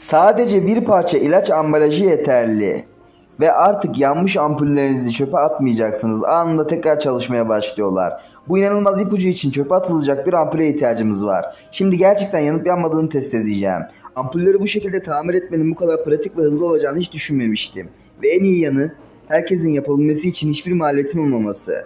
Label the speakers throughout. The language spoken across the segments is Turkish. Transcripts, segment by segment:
Speaker 1: Sadece bir parça ilaç ambalajı yeterli. Ve artık yanmış ampullerinizi çöpe atmayacaksınız. Anında tekrar çalışmaya başlıyorlar. Bu inanılmaz ipucu için çöpe atılacak bir ampule ihtiyacımız var. Şimdi gerçekten yanıp yanmadığını test edeceğim. Ampulleri bu şekilde tamir etmenin bu kadar pratik ve hızlı olacağını hiç düşünmemiştim. Ve en iyi yanı herkesin yapabilmesi için hiçbir maliyetin olmaması.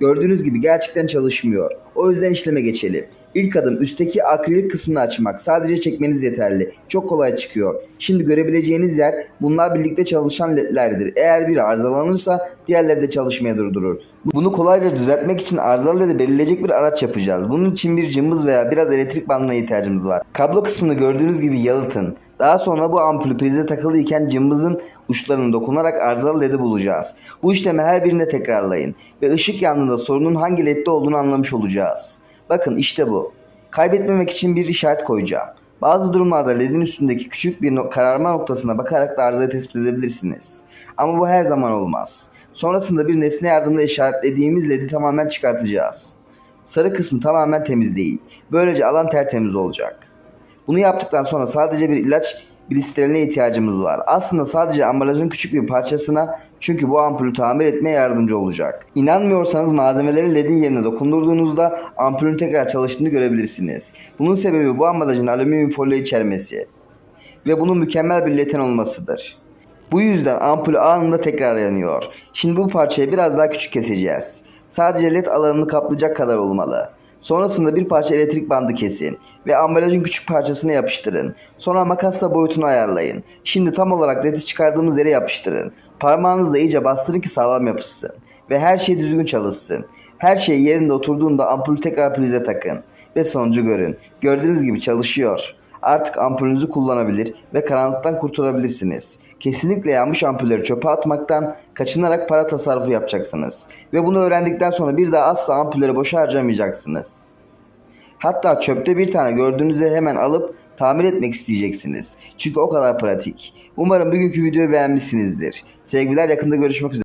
Speaker 1: Gördüğünüz gibi gerçekten çalışmıyor. O yüzden işleme geçelim. İlk adım üstteki akrilik kısmını açmak. Sadece çekmeniz yeterli. Çok kolay çıkıyor. Şimdi görebileceğiniz yer bunlar birlikte çalışan ledlerdir. Eğer biri arızalanırsa diğerleri de çalışmaya durdurur. Bunu kolayca düzeltmek için arızalı ledi belirleyecek bir araç yapacağız. Bunun için bir cımbız veya biraz elektrik bandına ihtiyacımız var. Kablo kısmını gördüğünüz gibi yalıtın. Daha sonra bu ampulü prize takılı iken cımbızın uçlarına dokunarak arızalı ledi bulacağız. Bu işlemi her birinde tekrarlayın ve ışık yandığında sorunun hangi ledde olduğunu anlamış olacağız. Bakın işte bu. Kaybetmemek için bir işaret koyacağım. Bazı durumlarda ledin üstündeki küçük bir no- kararma noktasına bakarak da arızayı tespit edebilirsiniz. Ama bu her zaman olmaz. Sonrasında bir nesne yardımıyla işaretlediğimiz ledi tamamen çıkartacağız. Sarı kısmı tamamen temizleyin. Böylece alan tertemiz olacak. Bunu yaptıktan sonra sadece bir ilaç blisterine ihtiyacımız var. Aslında sadece ambalajın küçük bir parçasına çünkü bu ampulü tamir etmeye yardımcı olacak. İnanmıyorsanız malzemeleri ledin yerine dokundurduğunuzda ampulün tekrar çalıştığını görebilirsiniz. Bunun sebebi bu ambalajın alüminyum folyo içermesi ve bunun mükemmel bir leten olmasıdır. Bu yüzden ampul anında tekrar yanıyor. Şimdi bu parçayı biraz daha küçük keseceğiz. Sadece led alanını kaplayacak kadar olmalı. Sonrasında bir parça elektrik bandı kesin ve ambalajın küçük parçasına yapıştırın. Sonra makasla boyutunu ayarlayın. Şimdi tam olarak ledi çıkardığımız yere yapıştırın. Parmağınızla iyice bastırın ki sağlam yapışsın. Ve her şey düzgün çalışsın. Her şey yerinde oturduğunda ampulü tekrar prize takın. Ve sonucu görün. Gördüğünüz gibi çalışıyor. Artık ampulünüzü kullanabilir ve karanlıktan kurtulabilirsiniz. Kesinlikle yanmış ampulleri çöpe atmaktan kaçınarak para tasarrufu yapacaksınız. Ve bunu öğrendikten sonra bir daha asla ampulleri boşa harcamayacaksınız. Hatta çöpte bir tane gördüğünüzde hemen alıp tamir etmek isteyeceksiniz. Çünkü o kadar pratik. Umarım bugünkü videoyu beğenmişsinizdir. Sevgiler yakında görüşmek üzere.